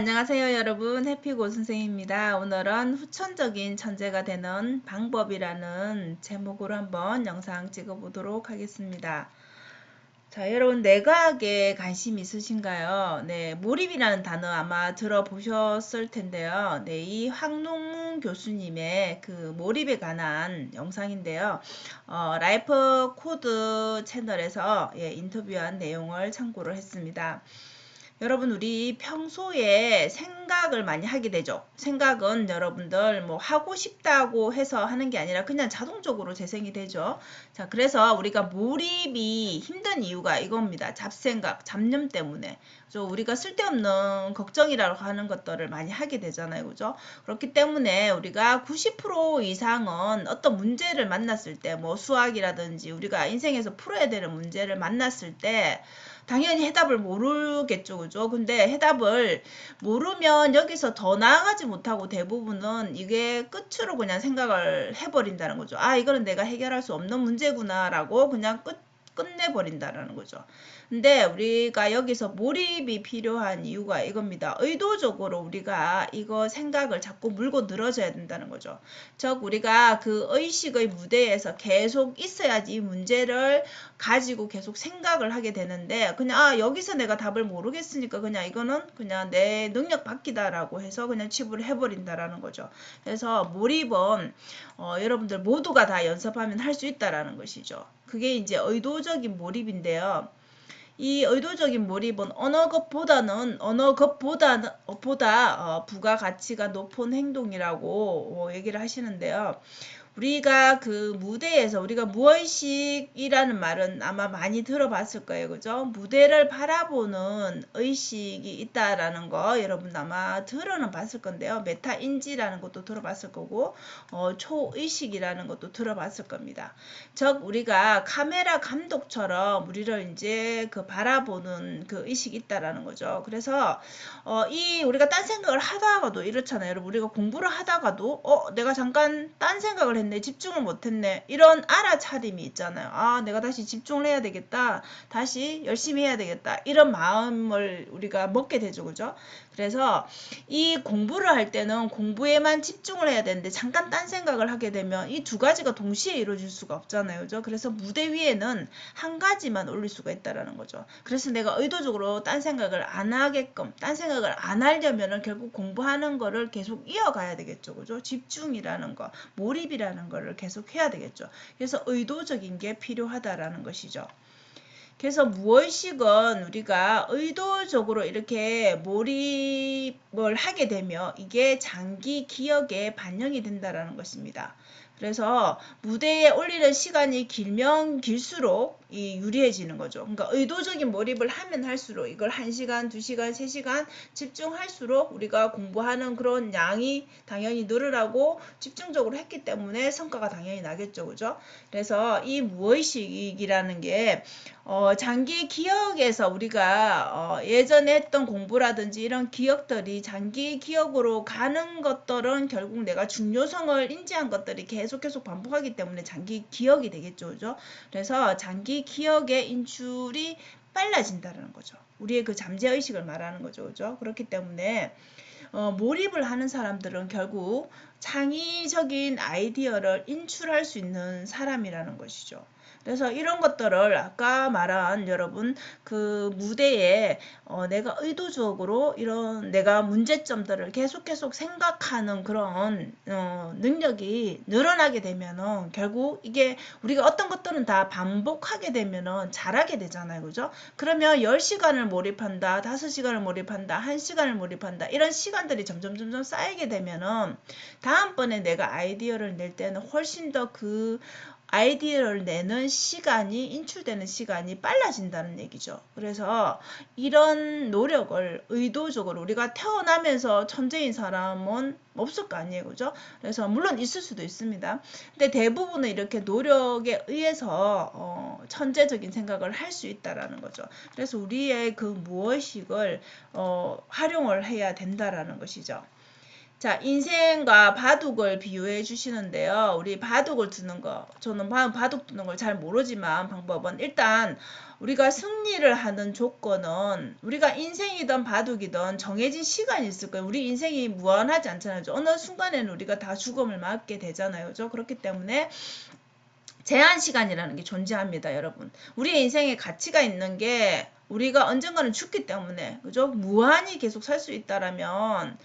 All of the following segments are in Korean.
안녕하세요 여러분 해피고 선생입니다. 오늘은 후천적인 천재가 되는 방법이라는 제목으로 한번 영상 찍어 보도록 하겠습니다. 자 여러분 내과학에 관심 있으신가요? 네 몰입이라는 단어 아마 들어보셨을 텐데요. 네이 황농문 교수님의 그 몰입에 관한 영상인데요. 어, 라이프 코드 채널에서 예, 인터뷰한 내용을 참고를 했습니다. 여러분 우리 평소에 생각을 많이 하게 되죠. 생각은 여러분들 뭐 하고 싶다고 해서 하는 게 아니라 그냥 자동적으로 재생이 되죠. 자, 그래서 우리가 몰입이 힘든 이유가 이겁니다. 잡생각, 잡념 때문에. 그죠? 우리가 쓸데없는 걱정이라고 하는 것들을 많이 하게 되잖아요. 그죠? 그렇기 때문에 우리가 90% 이상은 어떤 문제를 만났을 때 뭐 수학이라든지 우리가 인생에서 풀어야 되는 문제를 만났을 때 당연히 해답을 모르겠죠. 그죠? 근데 해답을 모르면 여기서 더 나아가지 못하고 대부분은 이게 끝으로 그냥 생각을 해버린다는 거죠. 아, 이거는 내가 해결할 수 없는 문제구나 라고 그냥 끝, 끝내버린다라는 거죠. 근데 우리가 여기서 몰입이 필요한 이유가 이겁니다. 의도적으로 우리가 이거 생각을 자꾸 물고 늘어져야 된다는 거죠. 즉 우리가 그 의식의 무대에서 계속 있어야지 이 문제를 가지고 계속 생각을 하게 되는데 그냥 아 여기서 내가 답을 모르겠으니까 그냥 이거는 그냥 내 능력 밖이다라고 해서 그냥 취부를 해버린다라는 거죠. 그래서 몰입은 어, 여러분들 모두가 다 연습하면 할 수 있다라는 것이죠. 그게 이제 의도적인 몰입인데요. 이 의도적인 몰입은 어느 것보다는 어느 것보다 보다 어, 부가가치가 높은 행동이라고 어, 얘기를 하시는데요. 우리가 그 무대에서 우리가 무의식이라는 말은 아마 많이 들어봤을 거예요. 그죠? 무대를 바라보는 의식이 있다라는 거 여러분 아마 들어는 봤을 건데요. 메타인지라는 것도 들어봤을 거고 어, 초의식이라는 것도 들어봤을 겁니다. 즉 우리가 카메라 감독처럼 우리를 이제 그 바라보는 그 의식이 있다라는 거죠. 그래서 어, 이 우리가 딴 생각을 하다가도 이렇잖아요. 여러분 우리가 공부를 하다가도 어 내가 잠깐 딴 생각을 했네. 집중을 못했네. 이런 알아차림이 있잖아요. 아, 내가 다시 집중을 해야 되겠다. 다시 열심히 해야 되겠다. 이런 마음을 우리가 먹게 되죠. 그죠? 그래서 이 공부를 할 때는 공부에만 집중을 해야 되는데 잠깐 딴 생각을 하게 되면 이 두 가지가 동시에 이루어질 수가 없잖아요. 그죠? 그래서 무대 위에는 한 가지만 올릴 수가 있다라는 거죠. 그래서 내가 의도적으로 딴 생각을 안 하게끔 딴 생각을 안 하려면은 결국 공부하는 거를 계속 이어가야 되겠죠. 그죠? 집중이라는 거, 몰입이라는 거를 계속 해야 되겠죠. 그래서 의도적인 게 필요하다라는 것이죠. 그래서 무의식은 우리가 의도적으로 이렇게 몰입을 하게 되면 이게 장기 기억에 반영이 된다라는 것입니다. 그래서 무대에 올리는 시간이 길면 길수록 이 유리해지는 거죠. 그러니까 의도적인 몰입을 하면 할수록 이걸 1시간, 2시간, 3시간 집중할수록 우리가 공부하는 그런 양이 당연히 늘으라고 집중적으로 했기 때문에 성과가 당연히 나겠죠. 그죠? 그래서 이 무의식이라는 게 어, 장기 기억에서 우리가 어, 예전에 했던 공부라든지 이런 기억들이 장기 기억으로 가는 것들은 결국 내가 중요성을 인지한 것들이 계속 계속 반복하기 때문에 장기 기억이 되겠죠. 그죠? 그래서 장기 기억의 인출이 빨라진다는 거죠. 우리의 그 잠재의식을 말하는 거죠. 그죠? 그렇기 때문에 어, 몰입을 하는 사람들은 결국 창의적인 아이디어를 인출할 수 있는 사람이라는 것이죠. 그래서 이런 것들을 아까 말한 여러분 그 무대에 어, 내가 의도적으로 이런 내가 문제점들을 계속 계속 생각하는 그런 어, 능력이 늘어나게 되면은 결국 이게 우리가 어떤 것들은 다 반복하게 되면은 잘하게 되잖아요. 그죠? 그러면 10시간을 몰입한다, 5시간을 몰입한다, 1시간을 몰입한다. 이런 시간들이 점점 점점 쌓이게 되면은 다음번에 내가 아이디어를 낼 때는 훨씬 더그 아이디어를 내는 시간이 인출되는 시간이 빨라진다는 얘기죠. 그래서 이런 노력을 의도적으로 우리가 태어나면서 천재인 사람은 없을 거 아니에요. 그죠? 그래서 물론 있을 수도 있습니다. 근데 대부분은 이렇게 노력에 의해서 어, 천재적인 생각을 할 수 있다라는 거죠. 그래서 우리의 그 무의식을 어, 활용을 해야 된다라는 것이죠. 자, 인생과 바둑을 비유해 주시는데요. 우리 바둑을 두는 거, 저는 바- 바둑 두는 걸 잘 모르지만 방법은 일단 우리가 승리를 하는 조건은 우리가 인생이든 바둑이든 정해진 시간이 있을 거예요. 우리 인생이 무한하지 않잖아요. 어느 순간에는 우리가 다 죽음을 맞게 되잖아요. 그죠? 그렇기 때문에 제한 시간이라는 게 존재합니다, 여러분. 우리의 인생에 가치가 있는 게 우리가 언젠가는 죽기 때문에 그죠? 무한히 계속 살 수 있다라면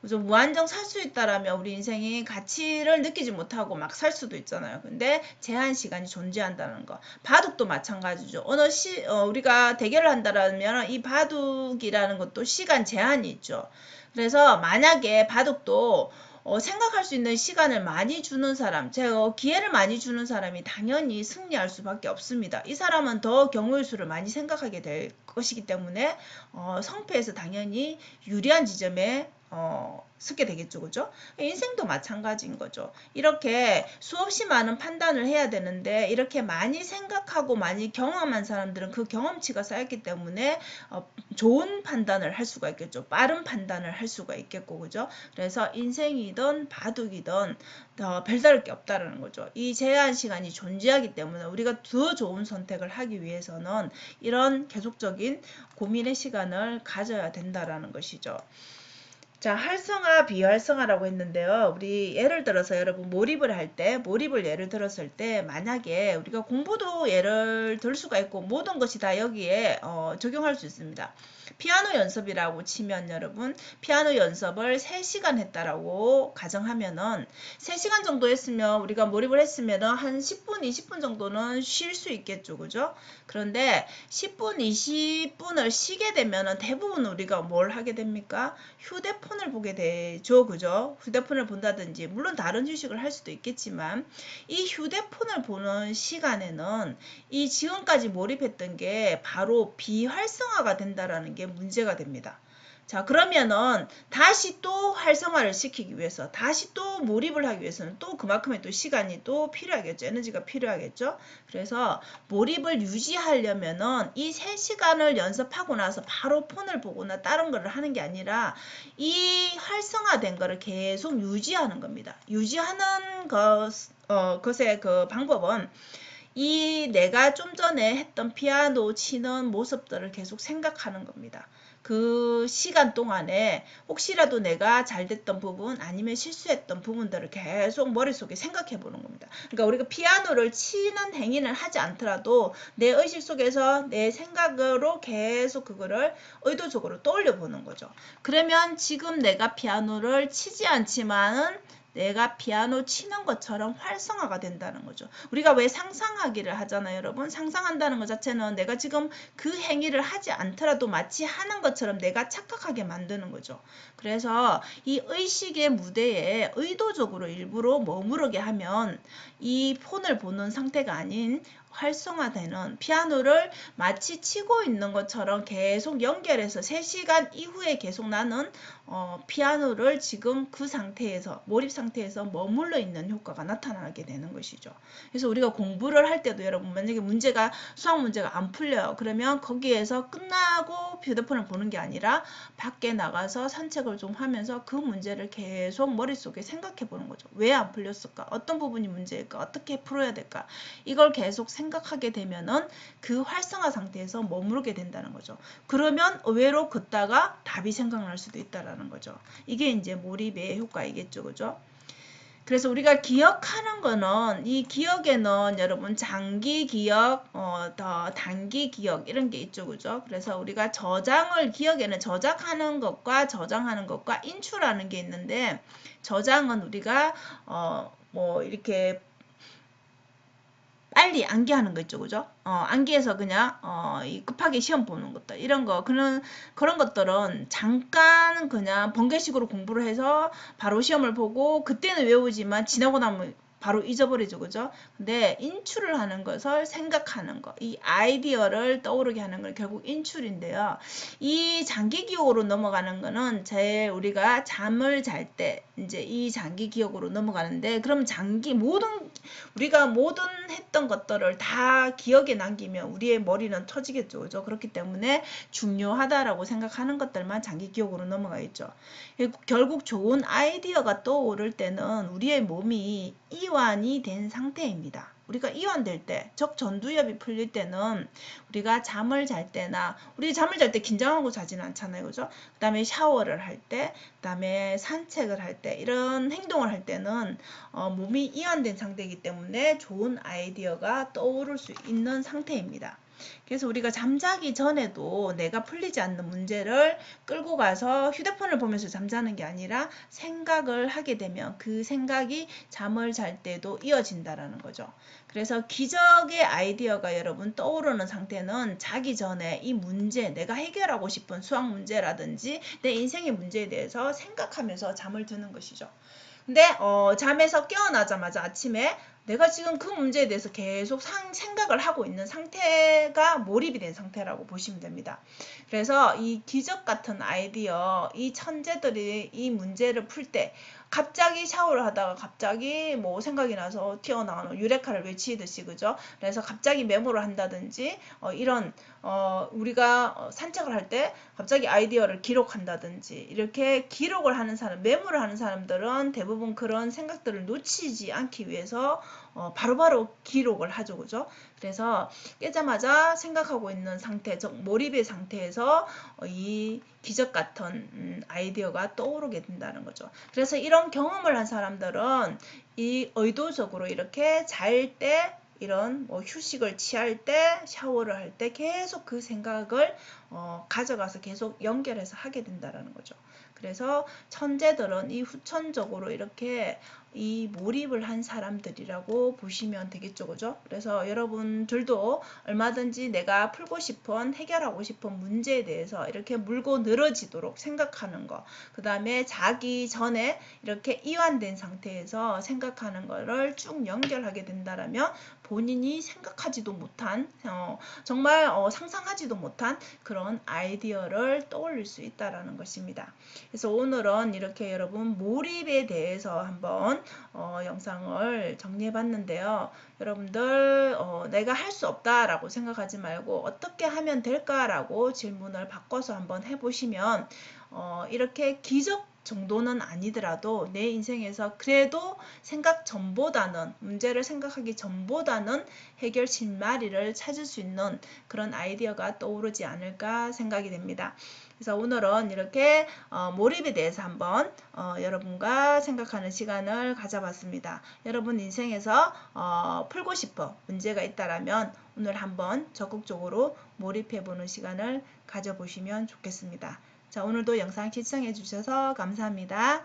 그죠? 무한정 살 수 있다라면 우리 인생이 가치를 느끼지 못하고 막 살 수도 있잖아요. 근데 제한 시간이 존재한다는 거. 바둑도 마찬가지죠. 어느 시 어, 우리가 대결을 한다라면 이 바둑이라는 것도 시간 제한이 있죠. 그래서 만약에 바둑도 어, 생각할 수 있는 시간을 많이 주는 사람, 제가 기회를 많이 주는 사람이 당연히 승리할 수밖에 없습니다. 이 사람은 더 경우의 수를 많이 생각하게 될 것이기 때문에 어, 성패에서 당연히 유리한 지점에 어, 쓰게 되겠죠. 그죠? 인생도 마찬가지인 거죠. 이렇게 수없이 많은 판단을 해야 되는데 이렇게 많이 생각하고 많이 경험한 사람들은 그 경험치가 쌓였기 때문에 어, 좋은 판단을 할 수가 있겠죠. 빠른 판단을 할 수가 있겠고 그죠? 그래서 인생이든 바둑이든 더 별다를 게 없다라는 거죠. 이 제한 시간이 존재하기 때문에 우리가 더 좋은 선택을 하기 위해서는 이런 계속적인 고민의 시간을 가져야 된다라는 것이죠. 자, 활성화, 비활성화라고 했는데요. 우리 예를 들어서 여러분 몰입을 할 때, 몰입을 예를 들었을 때, 만약에 우리가 공부도 예를 들 수가 있고, 모든 것이 다 여기에 어, 적용할 수 있습니다. 피아노 연습이라고 치면 여러분, 피아노 연습을 3시간 했다라고 가정하면은, 3시간 정도 했으면, 우리가 몰입을 했으면은 한 10분, 20분 정도는 쉴 수 있겠죠. 그죠? 그런데 10분, 20분을 쉬게 되면은 대부분 우리가 뭘 하게 됩니까? 휴대폰 을 보게 되죠. 그죠? 휴대폰을 본다든지, 물론 다른 휴식을 할 수도 있겠지만, 이 휴대폰을 보는 시간에는 이 지금까지 몰입했던 게 바로 비활성화가 된다라는 게 문제가 됩니다. 자, 그러면은 다시 또 활성화를 시키기 위해서, 다시 또 몰입을 하기 위해서는 또 그만큼의 또 시간이 또 필요하겠죠. 에너지가 필요하겠죠. 그래서 몰입을 유지하려면은 이 3시간을 연습하고 나서 바로 폰을 보거나 다른 거를 하는 게 아니라 이 활성화된 거를 계속 유지하는 겁니다. 유지하는 것, 어, 것의 그 방법은 이 내가 좀 전에 했던 피아노 치는 모습들을 계속 생각하는 겁니다. 그 시간 동안에 혹시라도 내가 잘 됐던 부분 아니면 실수했던 부분들을 계속 머릿속에 생각해 보는 겁니다. 그러니까 우리가 피아노를 치는 행위는 하지 않더라도 내 의식 속에서 내 생각으로 계속 그거를 의도적으로 떠올려 보는 거죠. 그러면 지금 내가 피아노를 치지 않지만은 내가 피아노 치는 것처럼 활성화가 된다는 거죠. 우리가 왜 상상하기를 하잖아요, 여러분. 상상한다는 것 자체는 내가 지금 그 행위를 하지 않더라도 마치 하는 것처럼 내가 착각하게 만드는 거죠. 그래서 이 의식의 무대에 의도적으로 일부러 머무르게 하면 이 폰을 보는 상태가 아닌 활성화되는 피아노를 마치 치고 있는 것처럼 계속 연결해서 3시간 이후에 계속 나는 어, 피아노를 지금 그 상태에서 몰입 상태에서 머물러 있는 효과가 나타나게 되는 것이죠. 그래서 우리가 공부를 할 때도 여러분 만약에 문제가 수학 문제가 안 풀려요. 그러면 거기에서 끝나고 휴대폰을 보는 게 아니라 밖에 나가서 산책을 좀 하면서 그 문제를 계속 머릿속에 생각해 보는 거죠. 왜 안 풀렸을까? 어떤 부분이 문제일까? 어떻게 풀어야 될까? 이걸 계속 생각하게 되면은 그 활성화 상태에서 머무르게 된다는 거죠. 그러면 의외로 걷다가 답이 생각날 수도 있다라는 거죠. 이게 이제 몰입의 효과이겠죠. 그죠? 그래서 우리가 기억하는 거는 이 기억에는 여러분 장기 기억, 어, 더 단기 기억 이런 게 있죠, 그죠? 그래서 우리가 저장을 기억에는 저장하는 것과 저장하는 것과 인출하는 게 있는데 저장은 우리가 어, 뭐 이렇게 빨리 암기하는 거 있죠, 그죠? 어, 암기해서 그냥 어, 이 급하게 시험 보는 것들 이런 거 그런 그런 것들은 잠깐 그냥 번개식으로 공부를 해서 바로 시험을 보고 그때는 외우지만 지나고 나면 바로 잊어버리죠. 그죠? 근데 인출을 하는 것을 생각하는 거. 이 아이디어를 떠오르게 하는 건 결국 인출인데요. 이 장기 기억으로 넘어가는 거는 제 우리가 잠을 잘 때 이제 이 장기 기억으로 넘어가는데 그럼 장기 모든 우리가 모든 했던 것들을 다 기억에 남기면 우리의 머리는 터지겠죠. 그죠? 그렇기 때문에 중요하다라고 생각하는 것들만 장기 기억으로 넘어가 있죠. 결국 좋은 아이디어가 떠오를 때는 우리의 몸이 이 완이 된 상태입니다. 우리가 이완될 때, 적 전두엽이 풀릴 때는 우리가 잠을 잘 때나 우리 잠을 잘 때 긴장하고 자지는 않잖아요. 그죠? 그다음에 샤워를 할 때, 그다음에 산책을 할 때 이런 행동을 할 때는 어, 몸이 이완된 상태이기 때문에 좋은 아이디어가 떠오를 수 있는 상태입니다. 그래서 우리가 잠자기 전에도 내가 풀리지 않는 문제를 끌고 가서 휴대폰을 보면서 잠자는 게 아니라 생각을 하게 되면 그 생각이 잠을 잘 때도 이어진다라는 거죠. 그래서 기적의 아이디어가 여러분 떠오르는 상태는 자기 전에 이 문제, 내가 해결하고 싶은 수학 문제라든지 내 인생의 문제에 대해서 생각하면서 잠을 드는 것이죠. 근데 어, 잠에서 깨어나자마자 아침에 내가 지금 그 문제에 대해서 계속 상, 생각을 하고 있는 상태가 몰입이 된 상태라고 보시면 됩니다. 그래서 이 기적 같은 아이디어, 이 천재들이 이 문제를 풀 때 갑자기 샤워를 하다가 갑자기 뭐 생각이 나서 튀어나오는 유레카를 외치듯이 그죠? 그래서 갑자기 메모를 한다든지 어, 이런 어, 우리가 어, 산책을 할 때 갑자기 아이디어를 기록한다든지 이렇게 기록을 하는 사람, 메모를 하는 사람들은 대부분 그런 생각들을 놓치지 않기 위해서 어, 바로바로 바로 기록을 하죠. 그죠? 그래서 깨자마자 생각하고 있는 상태, 몰입의 상태에서 어, 이 기적 같은 음, 아이디어가 떠오르게 된다는 거죠. 그래서 이런 경험을 한 사람들은 이 의도적으로 이렇게 잘 때 이런 뭐 휴식을 취할 때 샤워를 할 때 계속 그 생각을 어, 가져가서 계속 연결해서 하게 된다는 거죠. 그래서 천재들은 이 후천적으로 이렇게 이 몰입을 한 사람들이라고 보시면 되겠죠. 그죠? 그래서 여러분들도 얼마든지 내가 풀고 싶은 해결하고 싶은 문제에 대해서 이렇게 물고 늘어지도록 생각하는 거. 그 다음에 자기 전에 이렇게 이완된 상태에서 생각하는 거를 쭉 연결하게 된다라면 본인이 생각하지도 못한 어, 정말 어, 상상하지도 못한 그런 아이디어를 떠올릴 수 있다라는 것입니다. 그래서 오늘은 이렇게 여러분 몰입에 대해서 한번 어, 영상을 정리해 봤는데요. 여러분들 어, 내가 할 수 없다라고 생각하지 말고 어떻게 하면 될까라고 질문을 바꿔서 한번 해보시면 어, 이렇게 기적 정도는 아니더라도 내 인생에서 그래도 생각 전보다는 문제를 생각하기 전보다는 해결 실마리를 찾을 수 있는 그런 아이디어가 떠오르지 않을까 생각이 됩니다. 그래서 오늘은 이렇게 어, 몰입에 대해서 한번 어, 여러분과 생각하는 시간을 가져봤습니다. 여러분 인생에서 어, 풀고 싶어 문제가 있다라면 오늘 한번 적극적으로 몰입해보는 시간을 가져보시면 좋겠습니다. 자, 오늘도 영상 시청해 주셔서 감사합니다.